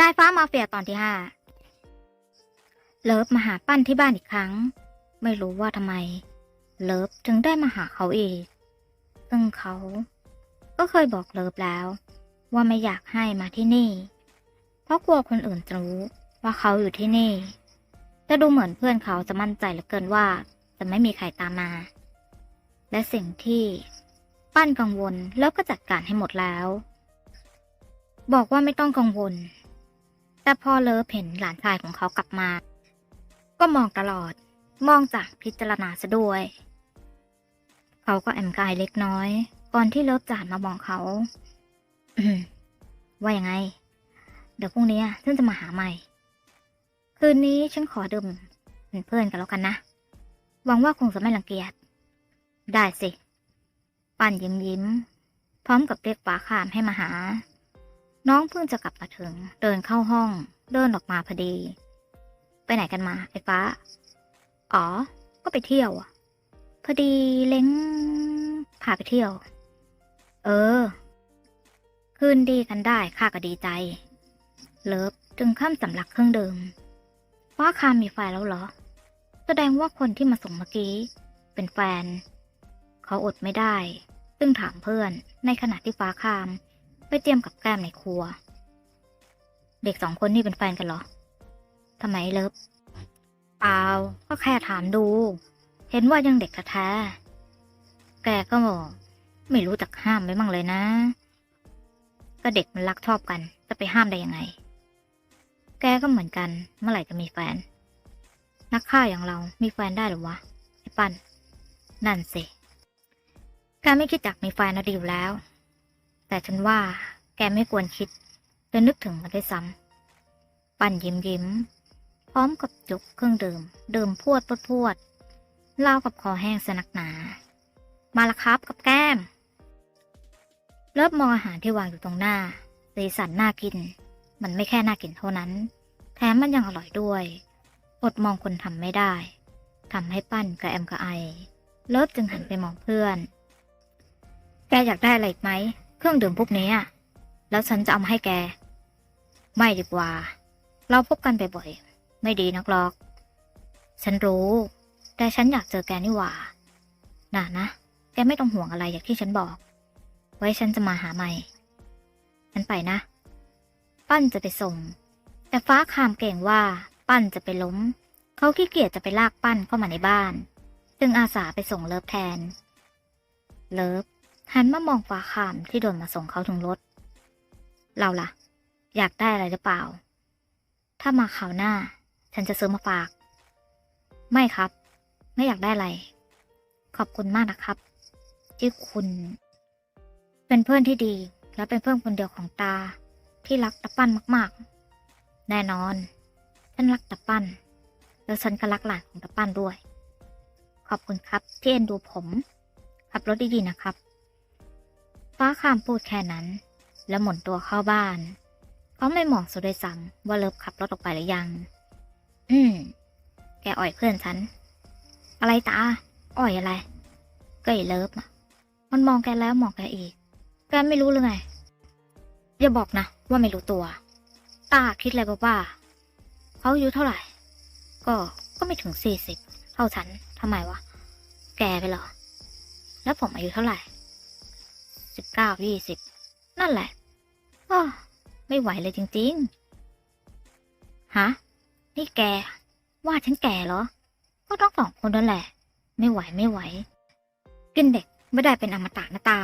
นายฟ้ามาเฟียตอนที่ห้าเลิฟมาหาปั้นที่บ้านอีกครั้ง ไม่รู้ว่าทำไม เลิฟถึงได้มาหาเขาอีก ซึ่งเขา ก็เคยบอกเลิฟแล้ว ว่าไม่อยากให้มาที่นี่ เพราะกลัวคนอื่นจะรู้ว่าเขาอยู่ที่นี่ แต่ดูเหมือนเพื่อนเขาจะมั่นใจเหลือเกินว่าจะไม่มีใครตามมา และสิ่งที่ปั้นกังวลเลิฟก็จัดการให้หมดแล้ว บอกว่าไม่ต้องกังวล แต่พอเลิฟเห็นหลานชายของเขากลับมา ก็มองตลอด มองจากพิจารณาซะด้วย เขาก็แอมกายเล็กน้อย ก่อนที่เลิฟจานมามองเขาว่ายังไง เดี๋ยวพรุ่งนี้ฉันจะมาหาใหม่ คืนนี้ฉันขอดื่มเป็นเพื่อนกันแล้วกันนะ หวังว่าคงจะไม่รังเกียจ ได้สิ ปันยิ้มยิ้ม พร้อมกับเรียกป้าขามให้มาหา น้องเพิ่งจะกลับมาถึง เดินเข้าห้อง เดินออกมาพอดี ไปไหนกันมา ไอ้ฟ้า อ๋อ ก็ไปเที่ยวอะ พอดีเล้งพาไปเที่ยว เออ คืนดีกันได้ข้าก็ดีใจ เลิฟจึงข้ามสำลักเครื่องดื่มฟ้าคามมีแฟนแล้วเหรอ แสดงว่าคนที่มาส่งเมื่อกี้ เป็นแฟน เขาอดไม่ได้ ซึ่งถามเพื่อนในขณะที่ฟ้าคาม ไปเตรียมกับแก้มในครัว เด็กสองคนนี่เป็นแฟนกันเหรอทำไมเลิฟเปล่าก็แค่ถามดู เห็นว่ายังเด็กแท้แกก็ไม่รู้จักห้ามไว้มั่งเลยนะ ก็เด็กมันรักชอบกัน จะไปห้ามได้ยังไง แกก็เหมือนกัน เมื่อไหร่จะมีแฟน นักฆ่าอย่างเรามีแฟนได้หรือวะไอ้ปัน นั่นสิแกไม่คิดอยากมีแฟนนะดีอยู่แล้ว แต่ฉันว่าแกไม่ควรคิดจะนึกถึงมันด้วยซ้ำปั้นยิ้มยิ้ม พร้อมกับจุกเครื่องดื่ม ดื่มพวดพวดพวดเล่ากับคอแห้งสนักหนา มาละครับกับแก้มเลิฟมองอาหารที่วางอยู่ตรงหน้าสีสันน่ากิน มันไม่แค่น่ากินเท่านั้น แถมมันยังอร่อยด้วย อดมองคนทำไม่ได้ทำให้ปั้นกับแอมกับไอ เลิฟจึงหันไปมองเพื่อน แกอยากได้อะไรไหม เครื่องดื่มพวกนี้อะแล้วฉันจะเอามาให้แก ไม่ดีกว่า เราพบกันบ่อยๆไม่ดีนักหรอก ฉันรู้ แต่ฉันอยากเจอแกนี่หว่าน่ะนะ แกไม่ต้องห่วงอะไรอย่างที่ฉันบอก ไว้ฉันจะมาหาใหม่ ฉันไปนะ ปั้นจะไปส่ง แต่ฟ้าคามเก่งว่า ปั้นจะไปล้ม เขาขี้เกียจจะไปลากปั้นเข้ามาในบ้าน จึงอาสาไปส่งเลิฟแทน เลิฟ หันมามองฟ้าคามที่โดนมาส่งเขาถึงรถ เราล่ะ อยากได้อะไรหรือเปล่า ถ้ามาข่าวหน้า ฉันจะซื้อมาฝาก ไม่ครับ ไม่อยากได้อะไร ขอบคุณมากนะครับ ที่คุณ เป็นเพื่อนที่ดีและเป็นเพื่อนคนเดียวของตา ที่รักตะปั้นมากๆ แน่นอน ฉันรักตะปั้น แล้วฉันก็รักหลานของตะปั้นด้วย ขอบคุณครับที่เอ็นดูผม ขับรถดีๆนะครับ ฟ้าคามพูดแค่นั้น แล้วหมุนตัวเข้าบ้านเขาไม่มองสุดด้วยซ้ำว่าเลิฟขับรถออกไปหรือยัง อืม แกอ่อยเพื่อนฉัน อะไรตา อ่อยอะไร ก็ไอ้เลิฟอะมันมองแกแล้วมองแกอีก แกไม่รู้หรือไง อย่าบอกนะ ว่าไม่รู้ตัว ตาคิดอะไรบ้าๆเขาอายุเท่าไหร่ ก็ ก็ไม่ถึงสี่สิบเท่าฉันทำไมวะ แกไปเหรอ แล้วผมอายุเท่าไหร่ สิบเก้ายี่สิบนั่นแหละอ้อไม่ไหวเลยจริงๆ ฮะ นี่แก ว่าฉันแก่เหรอ ก็ต้องสองคนนั่นแหละ ไม่ไหวไม่ไหว กินเด็กไม่ได้เป็นอมตะนะตา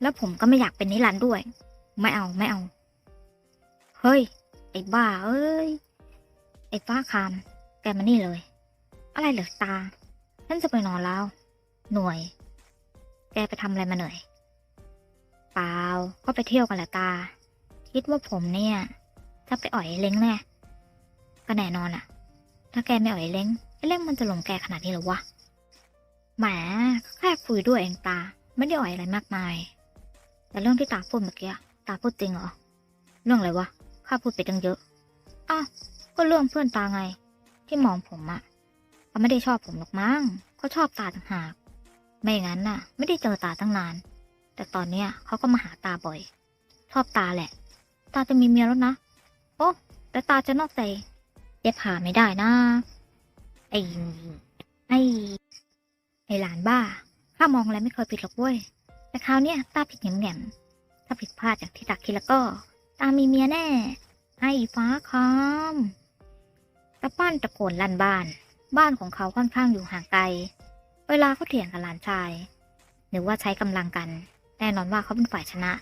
แล้วผมก็ไม่อยากเป็นนิรันด์ด้วย ไม่เอาไม่เอา เฮ้ย ไอ้บ้า เอ้ย ไอ้ฟ้าคาม แกมานี่เลย อะไรเหรอตาฉันจะไปนอนแล้ว หน่วย แกไปทำอะไรมาเหนื่อย เปล่าก็ไปเที่ยวกันแหละตา คิดว่าผมเนี่ยจะไปอ่อยเล้งแน่ก็แน่นอนอะถ้าแกไม่อ่อยเล้งไอ้เล้งมันจะหลงแกขนาดนี้หรอวะแหมแค่คุยด้วยเองตา ไม่ได้อ่อยอะไรมากมาย แต่เรื่องที่ตาพูดเมื่อกี้ตาพูดจริงเหรอเรื่องอะไรวะข้าพูดไปตั้งเยอะอ้าวก็เรื่องเพื่อนตาไง ที่มองผมอะเขาไม่ได้ชอบผมหรอกมั้งเขาชอบตาต่างหาก ไม่งั้นน่ะ ไม่ได้เจอตาตั้งนาน แต่ตอนเนี้ยเขาก็มาหาตาบ่อย ชอบตาแหละ ตาจะมีเมียแล้วนะ โอ้แต่ตาจะนอกใจเย็บผ่าไม่ได้นะ ไอ้ไอ้ไอ้หลานบ้า ข้ามองอะไรไม่เคยผิดหรอกเว้ย แต่คราวเนี้ยตาผิดแง่มๆถ้าผิดพลาดจากที่ตักคิดแล้วก็ ตามีเมียแน่ ไอ้ฟ้าคามตาป้านตะโกนลั่นบ้าน บ้านของเขาค่อนข้างอยู่ห่างไกล เวลาเขาเถียงกับหลานชาย หรือว่าใช้กำลังกัน แน่นอนว่าเขาเป็นฝ่ายชนะ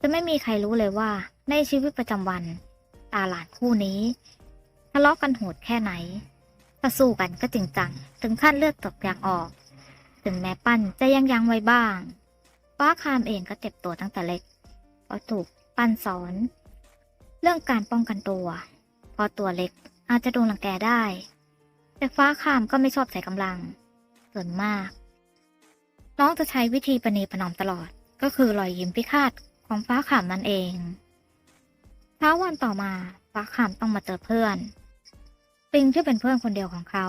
จะไม่มีใครรู้เลยว่าในชีวิตประจำวันตาหลานคู่นี้ทะเลาะกันโหดแค่ไหนถ้าสู้กันก็จริงจังถึงขั้นเลือดตกยางออก ถึงแม้ปั้นจะยังยังไว้บ้างป้าคามเองก็เจ็บตัวตั้งแต่เล็กเพราะถูกปั้นสอน เรื่องการป้องกันตัวพราะตัวเล็กอาจจะโดนรังแกได้ แต่ฟ้าคามก็ไม่ชอบใส่กำลังส่วนมาก น้องจะใช้วิธีประนีประนอมตลอด ก็คือรอยยิ้มพิฆาตของฟ้าขามนั่นเองเช้าวันต่อมาฟ้าขามต้องมาเจอเพื่อน ปิงที่เป็นเพื่อนคนเดียวของเขา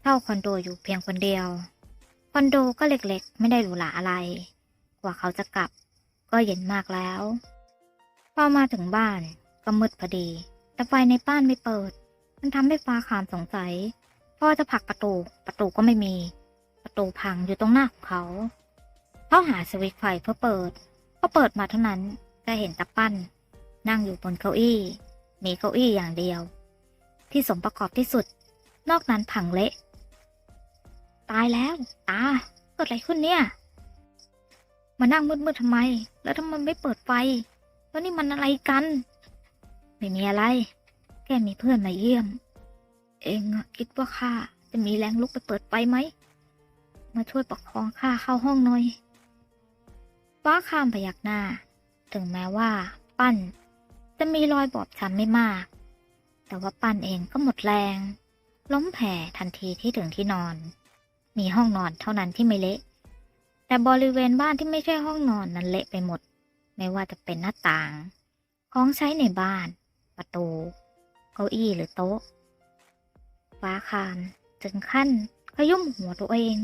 เช่าคอนโดอยู่เพียงคนเดียว คอนโดก็เล็กๆ ไม่ได้หรูหราอะไร กว่าเขาจะกลับ ก็เย็นมากแล้ว พอมาถึงบ้านก็มืดพอดี แต่ไฟในบ้านไม่เปิด มันทำให้ฟ้าขามสงสัยพ่อจะผลักประตู ประตูก็ไม่มี ประตูพังอยู่ตรงหน้าของเขา เขาหาสวิตช์ไฟเพื่อเปิดพอเปิดมาเท่านั้นก็เห็นตาปั้น นั่งอยู่บนเก้าอี้ มีเก้าอี้อย่างเดียว ที่สมประกอบที่สุด นอกนั้นพังเละ ตายแล้วตาเกิดอะไรขึ้นเนี่ย มานั่งมืดๆทำไม แล้วทำไมไม่เปิดไฟ แล้วนี่มันอะไรกัน ไม่มีอะไร แค่มีเพื่อนมาเยี่ยม เองคิดว่าข้าจะมีแรงลุกไปเปิดไฟไหม มาช่วยประคองข้าเข้าห้องหน่อย ฟ้าข้ามพยักหน้า ถึงแม้ว่า ปั้น จะมีรอยบอบช้ำไม่มาก แต่ว่าปั้นเองก็หมดแรง ล้มแผ่ทันทีที่ถึงที่นอน มีห้องนอนเท่านั้นที่ไม่เละ แต่บริเวณบ้านที่ไม่ใช่ห้องนอนนั้นเละไปหมด ไม่ว่าจะเป็นหน้าต่าง ของใช้ในบ้าน ประตู เก้าอี้หรือโต๊ะฟ้าคามถึงขั้นขยุ่มหัวตัวเอง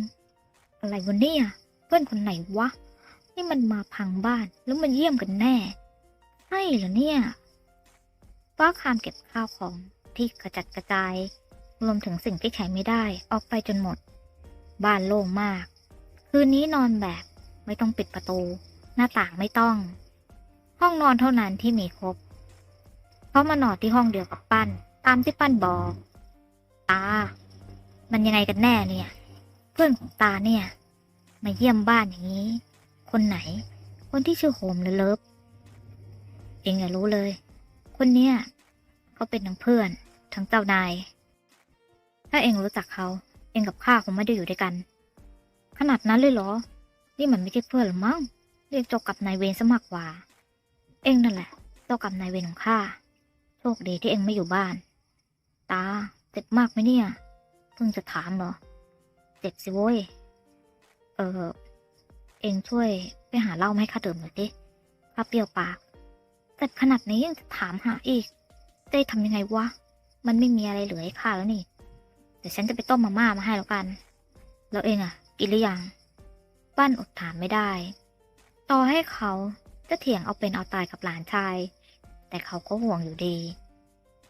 อะไรวะเนี่ย เพื่อนคนไหนวะ นี่มันมาพังบ้านแล้วมันเยี่ยมกันแน่ ใช่เหรอเนี่ยฟ้าคามเก็บข้าวของที่กระจัดกระจาย รวมถึงสิ่งที่ใช้ไม่ได้ออกไปจนหมด บ้านโล่งมาก คืนนี้นอนแบบไม่ต้องปิดประตู หน้าต่างไม่ต้อง ห้องนอนเท่านั้นที่มีครบเขามานอนที่ห้องเดียวกับปั้น ตามที่ปั้นบอกตา มันยังไงกันแน่เนี่ย เพื่อนของตาเนี่ย มาเยี่ยมบ้านอย่างนี้ คนไหน คนที่ชื่อโฮมหรือเลิฟเองอย่ารู้เลย คนเนี้ยเขาเป็นทั้งเพื่อน ทั้งเจ้านาย ถ้าเองรู้จักเขา เองกับข้าคงไม่ได้อยู่ด้วยกัน ขนาดนั้นเลยเหรอ นี่มันไม่ใช่เพื่อนหรือมั้ง เรียกเจ้ากับนายเวรซะมากกว่า เองนั่นแหละ เจ้ากับนายเวรของข้า โชคดีที่เองไม่อยู่บ้าน ตาเจ็บมากไหมเนี่ย เพิ่งจะถามเหรอ เจ็บสิโว้ย เออ เองช่วยไปหาเหล้ามาให้ข้าดื่มหน่อยดิข้าเปรี้ยวปากเจ็บขนาดนี้ยังจะถามหาอีกจะให้ทำยังไงวะ มันไม่มีอะไรเหลือให้ข้าแล้วนี่ เดี๋ยวฉันจะไปต้มมาม่ามาให้แล้วกัน แล้วเองอะกินหรือยัง ปั้นอดถามไม่ได้ ต่อให้เขาจะเถียงเอาเป็นเอาตายกับหลานชาย แต่เขาก็ห่วงอยู่ดี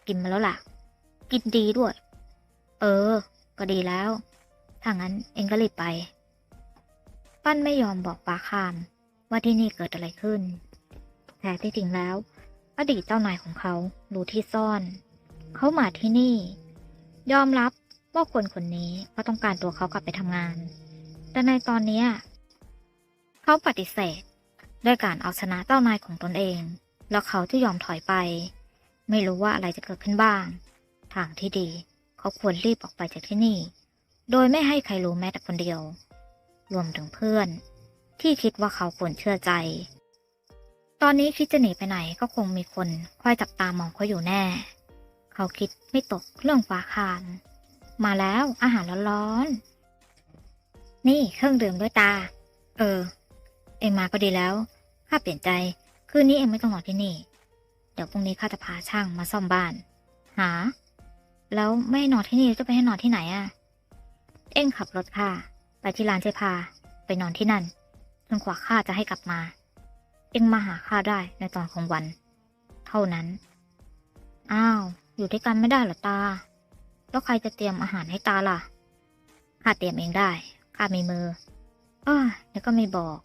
กินมาแล้วล่ะ กินดีด้วย เออ ก็ดีแล้ว ถ้างั้นเองก็รีบไป ปั้นไม่ยอมบอกปาคาม ว่าที่นี่เกิดอะไรขึ้นแต่ที่จริงแล้ว อดีตเจ้านายของเขารู้ที่ซ่อน เขามาที่นี่ ยอมรับว่าคนคนนี้เขาต้องการตัวเขากลับไปทำงาน แต่ในตอนนี้เขาปฏิเสธด้วยการเอาชนะเจ้านายของตนเอง แล้วเขาจะยอมถอยไป ไม่รู้ว่าอะไรจะเกิดขึ้นบ้าง ทางที่ดี เขาควรรีบออกไปจากที่นี่ โดยไม่ให้ใครรู้แม้แต่คนเดียว รวมถึงเพื่อน ที่คิดว่าเขาควรเชื่อใจ ตอนนี้คิดจะหนีไปไหนก็คงมีคนคอยจับตามองเขาอยู่แน่ เขาคิดไม่ตกเรื่องฟ้าคาน มาแล้วอาหารร้อนๆนี่เครื่องดื่มด้วยตา เออ เองมาก็ดีแล้วข้าเปลี่ยนใจ คืนนี้เอ็งไม่ต้องนอนที่นี่ เดี๋ยวพรุ่งนี้ข้าจะพาช่างมาซ่อมบ้าน หา แล้วไม่นอนที่นี่จะไปให้นอนที่ไหนอะเอ็งขับรถข้า ไปที่ร้านเจพา ไปนอนที่นั่นจนกว่าข้าจะให้กลับมา เอ็งมาหาข้าได้ในตอนของวัน เท่านั้น อ้าว อยู่ด้วยกันไม่ได้หรอตา แล้วใครจะเตรียมอาหารให้ตาล่ะ ข้าเตรียมเองได้ ข้ามีมืออ้าเดี๋ยวก็ไม่บอก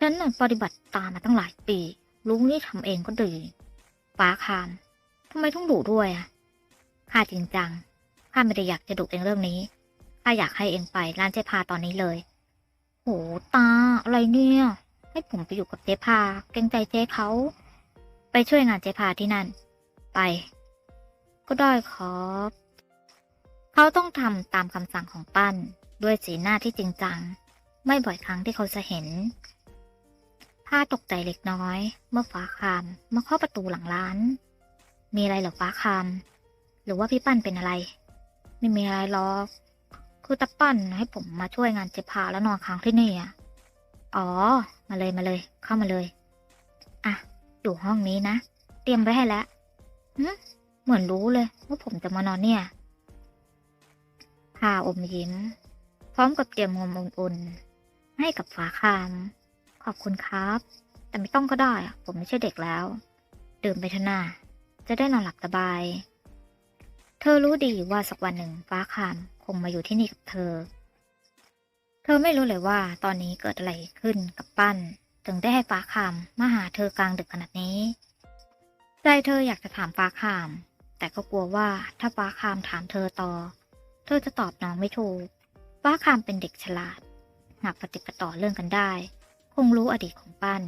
ฉันน่ะปฏิบัติตามมาตั้งหลายปีรู้นี่ทำเองก็ดีฟ้าคามทำไมต้องดุด้วยอะ ข้าจริงจัง ข้าไม่ได้อยากจะดุเองเรื่องนี้ ข้าอยากให้เองไปร้านเจพาตอนนี้เลย โหตา อะไรเนี่ย ให้ผมไปอยู่กับเจพาเกรงใจเจเขา ไปช่วยงานเจพาที่นั่น ไป ก็ได้ครับ เขาต้องทำตามคำสั่งของปั้น ด้วยสีหน้าที่จริงจัง ไม่บ่อยครั้งที่เขาจะเห็นผ้าตกใจเล็กน้อย เมื่อฟ้าคามมาเคาะประตูหลังร้าน มีอะไรหรอฟ้าคาม หรือว่าพี่ปั้นเป็นอะไร ไม่มีอะไรหรอก คือตาปั้นให้ผมมาช่วยงานเจพาแล้วนอนค้างที่นี่อะ อ๋อ มาเลยมาเลย เข้ามาเลย อะ อยู่ห้องนี้นะ เตรียมไว้ให้แล้วเหมือนรู้เลยว่าผมจะมานอนเนี่ยพาอมยิ้ม พร้อมกับเตรียมนมอุ่นๆให้กับฟ้าคาม ขอบคุณครับ แต่ไม่ต้องก็ได้ ผมไม่ใช่เด็กแล้ว ดื่มไปเถอะนาจะได้นอนหลับสบาย เธอรู้ดีว่าสักวันหนึ่งฟ้าคาม งมาอยู่ที่นี่กับเธอ เธอไม่รู้เลยว่าตอนนี้เกิดอะไรขึ้นกับปั้น ถึงได้ให้ฟ้าคามมาหาเธอกลางดึกขนาดนี้ ใจเธออยากจะถามฟ้าคาม แต่ก็กลัวว่าถ้าฟ้าคามถามเธอต่อ เธอจะตอบน้องไม่ถูกฟ้าคามเป็นเด็กฉลาดหากปฏิปต่อเรื่องกันได้ คงรู้อดีตของปั้น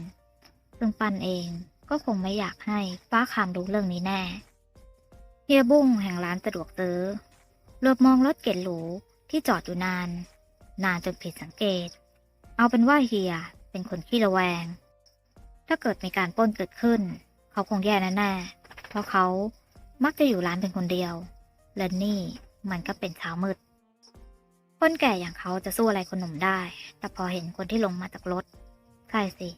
ซึ่งปั้นเองก็คงไม่อยากให้ฟ้าคามรู้เรื่องนี้แน่เฮียบุ้งแห่งร้านสะดวกซื้อ เหลือบมองรถเก๋งหรูที่จอดอยู่นาน นานจนผิดสังเกต เอาเป็นว่าเฮียเป็นคนขี้ระแวง ถ้าเกิดมีการป้นเกิดขึ้น เขาคงแย่แน่ๆ เพราะเขามักจะอยู่ร้านเป็นคนเดียว และนี่มันก็เป็นเช้ามืด คนแก่อย่างเขาจะสู้อะไรคนหนุ่มได้ แต่พอเห็นคนที่ลงมาจากรถใช่สิ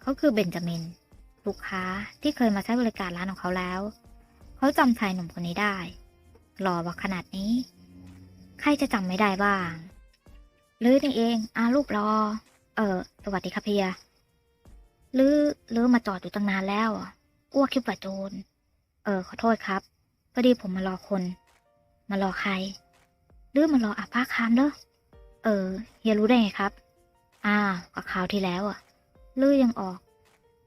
เขาคือเบนจามิน ลูกค้าที่เคยมาใช้บริการร้านของเขาแล้ว เขาจำชายหนุ่มคนนี้ได้ หล่อว่าขนาดนี้ ใครจะจำไม่ได้บ้างหรือนี่เองอารูปรอ เออสวัสดีครับเพียหรือหรือมาจอดอยู่ตั้งนานแล้วอะอ้วกคิดว่าโจรเออ ขอโทษครับพอดีผมมารอคน มารอใครหรือมารออาภาคามเด้อเออเฮียรู้ได้ไงครับอ้าก็คราวที่แล้วอะลือยังออก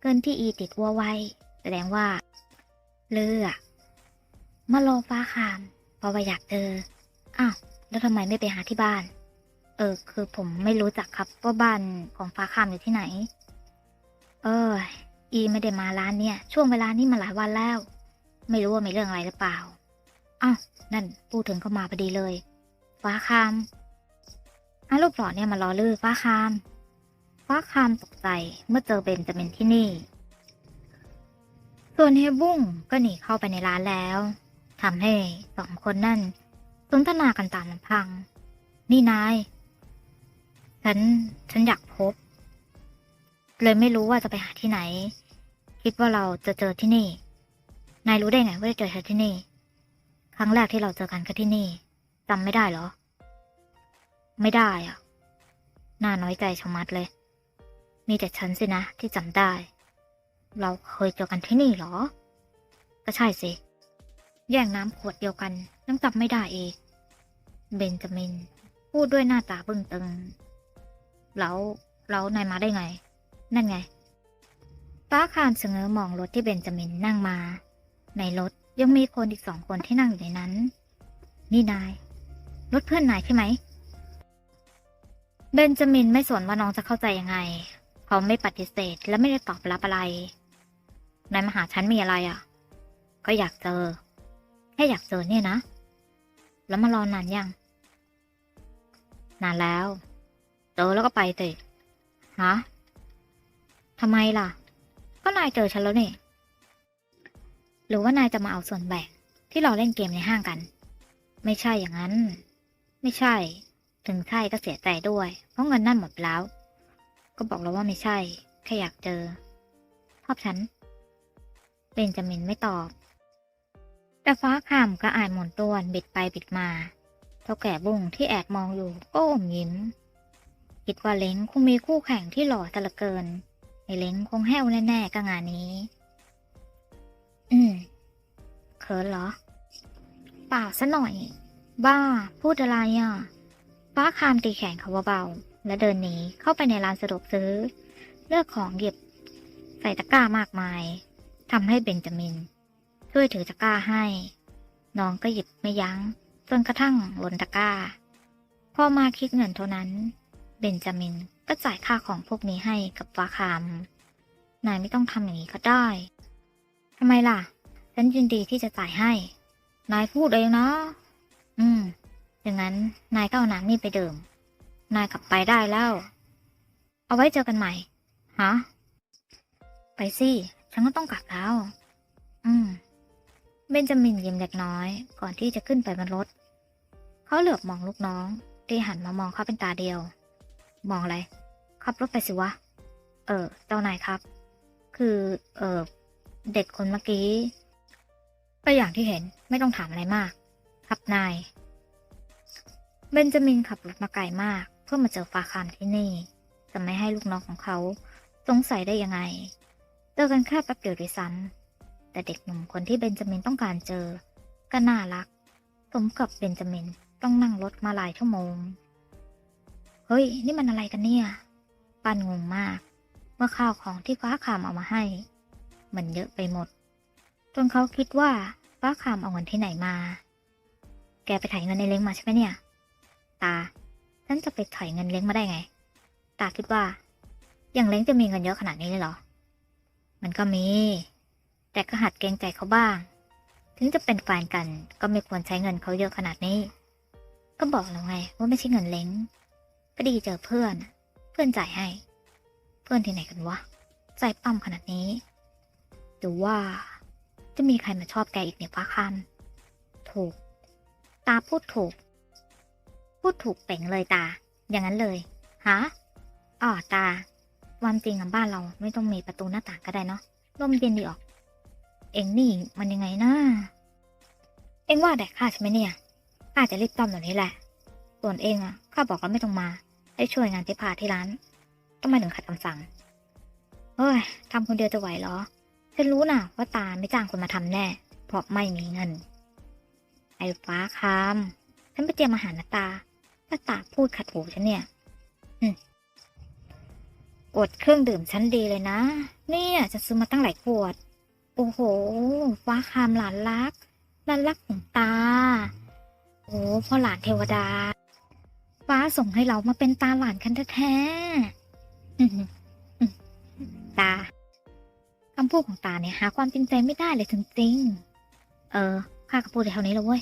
เกินที่อีติดวัวไว้ แสดงว่าลืออะมารอฟ้าคาม เพราะว่าอยากเจอ อ้าว แล้วทำไมไม่ไปหาที่บ้าน เออ คือผมไม่รู้จักครับว่าบ้านของฟ้าคามอยู่ที่ไหน เออ อีไม่ได้มาร้านเนี่ย ช่วงเวลานี้มาหลายวันแล้ว ไม่รู้ว่ามีเรื่องอะไรหรือเปล่า อ้าว นั่นพูดถึงก็มาพอดีเลย ฟ้าคามอารูปหล่อเนี่ยมารอลือฟ้าคาม ฟ้าคามตกใจเมื่อเจอเบนจามินที่นี่ ส่วนเฮบุ้งก็หนีเข้าไปในร้านแล้ว ทำให้สองคนนั่นสนทนากันตามลำพัง นี่นาย ฉัน ฉันอยากพบ เลยไม่รู้ว่าจะไปหาที่ไหน คิดว่าเราจะเจอที่นี่ นายรู้ได้ไงว่าจะเจอเธอที่นี่ ครั้งแรกที่เราเจอกันก็ที่นี่จำไม่ได้เหรอ ไม่ได้อะ น่าน้อยใจชะมัดเลย มีแต่ฉันสินะที่จำได้ เราเคยเจอกันที่นี่เหรอ ก็ใช่สิ แย่งน้ำขวดเดียวกันยังจำไม่ได้เอีกเบนจามิน พูดด้วยหน้าตาบึ้งตึง แล้วแล้วนายมาได้ไง นั่นไงป้าคานเสงอมองรถที่เบนจามินนั่งมา ในรถยังมีคนอีกสองคนที่นั่งอยู่ในนั้น นี่นาย รถเพื่อนนายใช่ไหม เบนจามินไม่สนว่าน้องจะเข้าใจยังไง เขาไม่ปฏิเสธและไม่ได้ตอบรับอะไร นายมาหาฉันมีอะไรอะ ก็อยากเจอ แค่อยากเจอเนี่ยนะ แล้วมารอนานยัง นานแล้ว เจอแล้วก็ไปสิฮะทำไมล่ะ ก็นายเจอฉันแล้วนี่ หรือว่านายจะมาเอาส่วนแบ่งที่เราเล่นเกมในห้างกัน ไม่ใช่อย่างนั้น ไม่ใช่ ถึงใช่ก็เสียใจด้วย เพราะเงินนั่นหมดแล้ว ก็บอกแล้วว่าไม่ใช่ แค่อยากเจอชอบฉันเบนจามินไม่ตอบ แต่ฟ้าคำก็อ่านหมุนต้วนบิดไปบิดมาเท่าแก่บุ้งที่แอบมองอยู่ก็อมยิ้ม คิดว่าเล้งคงมีคู่แข่งที่หล่อซะเหลือเกินไอเล้งคงแห้วแน่ๆก็งานนี้ อืมเขินเหรอ เปล่าซะหน่อย บ้า พูดอะไรอะฟ้าคามตีแขนเขาเบาๆและเดินหนีเข้าไปในร้านสะดวกซื้อ เลือกของหยิบ ใส่ตะกร้ามากมายทำให้เบนจามิน ช่วยถือตะกร้าให้ น้องก็หยิบไม่ยัง้งจนกระทั่งหล้นตะกร้า พอมาคิดเงินเท่านั้น เบนจามินก็จ่ายค่าของพวกนี้ให้กับฟ้าคาม นายไม่ต้องทำอย่างนี้ก็ได้ทำไมล่ะ ฉันยินดีที่จะจ่ายให้ นายพูดเองนะ อืมดังนั้นนายก็เอาน้ำนี่ไปดื่ม นายกลับไปได้แล้ว เอาไว้เจอกันใหม่ ฮะ ไปสิ ฉันก็ต้องกลับแล้ว อืม เบนจามินยิ้มเล็กน้อย ก่อนที่จะขึ้นไปบนรถ เขาเหลือบมองลูกน้อง ที่หันมามองเขาเป็นตาเดียว มองอะไร ขับรถไปสิวะ เออเจ้านายครับ คือ เออเด็กคนเมื่อกี้ ก็อย่างที่เห็นไม่ต้องถามอะไรมาก ครับนาย เบนจามินขับรถมาไกลมาก เพื่อมาเจอฟาคามที่นี่ จะไม่ให้ลูกน้องของเขา สงสัยได้ยังไง เจอกันแค่แป๊บเดียวด้วยซ้ำ แต่เด็กหนุ่มคนที่เบนจามินต้องการเจอ ก็น่ารัก สมกับเบนจามินต้องนั่งรถมาหลายชั่วโมง เฮ้ย นี่มันอะไรกันเนี่ย ปันงงมาก เมื่อข้าวของที่ฟ้าคามเอามาให้ มันเยอะไปหมด จนเขาคิดว่าฟ้าคามเอาเงินที่ไหนมา แกไปถ่ายเงินในเล้งมาใช่ไหมเนี่ย ตา ฉันจะไปถ่ายเงินเล้งมาได้ไง ตาคิดว่า อย่างเล้งจะมีเงินเยอะขนาดนี้เลยเหรอ มันก็มี แต่ก็หัดเกรงใจเขาบ้าง ถึงจะเป็นแฟนกันก็ไม่ควรใช้เงินเขาเยอะขนาดนี้ ก็บอกแล้วไงว่าไม่ใช่เงินเล้งก็ดีเจอเพื่อน เพื่อนจ่ายให้ เพื่อนที่ไหนกันวะใจปั้มขนาดนี้หรือว่าจะมีใครมาชอบแกอีกเนี่ยฟ้าคำถูก ตาพูดถูก พูดถูกเป่งเลยตา อย่างนั้นเลยฮะอ๋อตาวันจริงอะบ้านเราไม่ต้องมีประตูหน้าต่างก็ได้เนาะลมเย็นดีออก เองนี่มันยังไงนะเองว่าแดกข้าใช่ไหมเนี่ยข้าจะรีบต้อมแบบนี้แหละ ส่วนเองอะข้าบอกว่าไม่ต้องมา ให้ช่วยงานที่พาที่ร้านทำไมถึงขัดคำสั่งเฮ้ยทำคนเดียวจะไหวเหรอ ฉันรู้นะว่าตาไม่จ้างคนมาทำแน่ เพราะไม่มีเงิน ไอ้ฟ้าคามฉันไปเตรียมอาหารนะตา ถ้าตาพูดขัดหูฉันเนี่ยอืมกดเครื่องดื่มชั้นดีเลยนะ เนี่ยจะซื้อมาตั้งหลายขวด โอ้โห ฟ้าคามหลานรักหลานรักของตา โอ้พ่อหลานเทวดา ฟ้าส่งให้เรามาเป็นตาหลานกันแท้ๆตาคำพูดของตาเนี่ยหาความจริงใจไม่ได้เลยจริงๆเออข้าก็พูดในเท่านี้แล้วเว้ย